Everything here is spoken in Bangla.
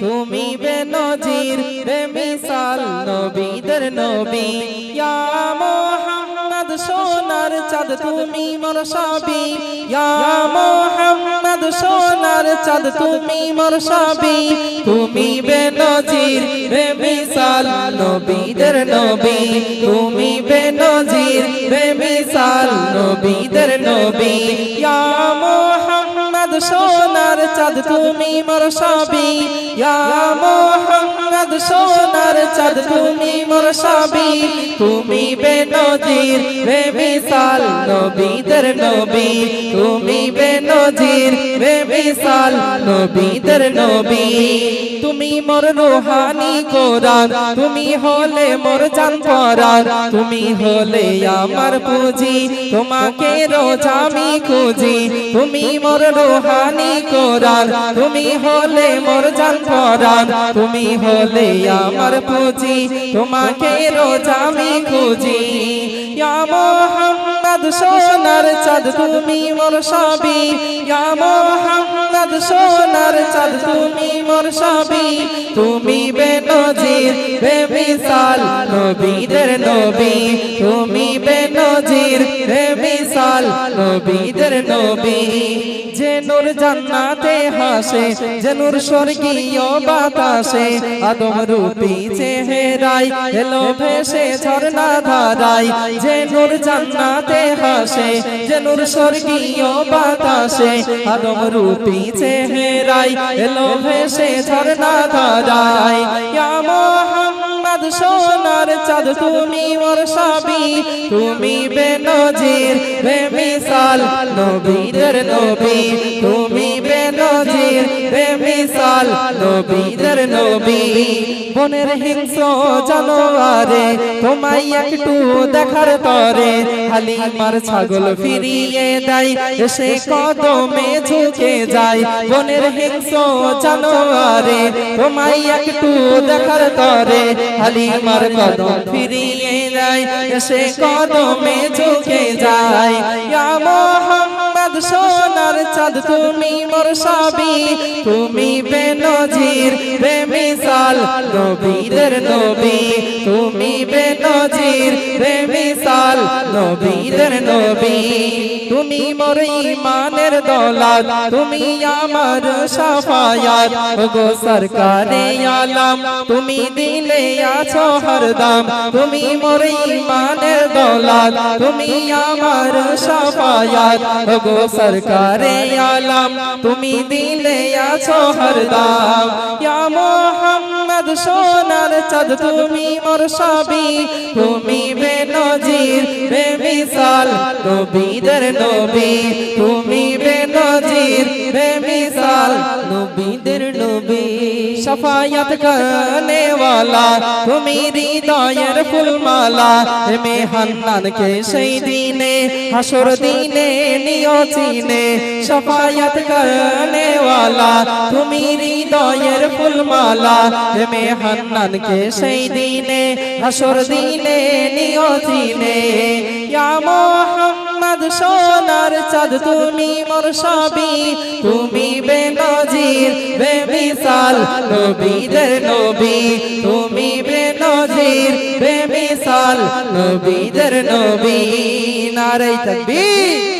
তুমি বেনজির বেমিসাল নবীদের নবী। ইয়া মোহাম্মদ সোনার চাঁদ তুমি মোর সবই ইয়া মোহাম্মদ সোনার চাঁদ তুমি মোর সবই তুমি বেনজির বেমিসাল নবীদের নবী। তুমি বেনজির বেমিসাল নবীদের নবী। ইয়া সোনার চাঁদ তুমি মোর সবই। ইয়া মোহাম্মদ সোনার চাঁদ, তুমি মোর সবই। তুমি বেনজির বেমিসাল নবীদের নবী। তুমি বেনজির বেমিসাল নবীদের নবী। তুমি মোর রোহানি কোরআন, তুমি হলে মোর জান পরান তুমি হলে আমার পুঁজি, তোমাকে রোজ আমি খুঁজি। তুমি মোর রোহানি কোরআন, তুমি হলে মোর জান পরান তুমি হলে আমার পুঁজি, তোমাকে রোজ আমি খুঁজি। মোহাম্মদ সোনার চাঁদ, তুমি মোর সবি মোহাম্মদ সোনার চাঁদ, তুমি মোর সবি তুমি বেনজির বেবিশাল নবীদের নবী। নবীদের নবী, যে নূর জান্নাতে হাসে, যে নূর স্বর্গীয় বাতাসে, আদম রূপী চেহারাই এলো ভেসে ঝর্ণা ধারাই যে নূর জান্নাতে হাসে, যে নূর স্বর্গীয় বাতাসে, আদম রূপী চেহারাই এলো ভেসে ঝর্ণা ধারাই ইয়া মোহাম্মদ সোনার চাঁদ তুমি মোর সাবি তুমি বেনজির বেমিসাল নবীর নবী তুমি বেনজির। বেমিসাল নবীদের নবী, বনের হিংস জানোয়ারে, তোমায় একটু দেখার তরে হালিমার ছাগল ফিরিয়ে দেয়, এসে কদমে ঝুঁকে যায়, বনের হিংস জানোয়ারে, তোমায় একটু দেখার তরে হালিমার কদম ফিরিয়ে দেয়, এসে কদমে ঝুঁকে যায় মোহাম্মদ সোনার চাঁদ তুমি মোর সবই তুমি বেনজির, বেমিসাল নবীদের নবী। তুমি বেনজির, বেমিসাল নবীদের নবী। তুমি মোর ইমানের দৌলত তুমি আমার সাফায়াত। গো সরকারে আলম, তুমি দিলে আছো হরদম তুমি মোর ইমানের দৌলত তুমি আমার সাফায়াত। গো সরকারে আলম, তুমি দিলে আছো হরদম ইয়া মোহাম্মদ সোনার চাঁদ তুমি মোর সবই। তুমি বেনজির বেমিসাল নবীদের নবী। তুমি বেনজির বেমিসাল নবীদের নবী। সফায়াত করনে वाला তুমি হৃদয়ের ফুলমালা। মে হান্নান কে সেই দিনে, হাসর দিনে নিয় চিনে সফায়াত করনে वाला তুমি হৃদয়ের ফুলমালা মে হান্নান কে সেই দিনে, হাসর দিনে নিয় চিনে ইয়া মোহাম্মদ সোনার চাঁদ তুমি মোর সবই তুমি বেনজির, বেমিসাল নবীদের নবী। তুমি বেনজির, বেমিসাল নবীদের নবী। নারাই তাকবীর।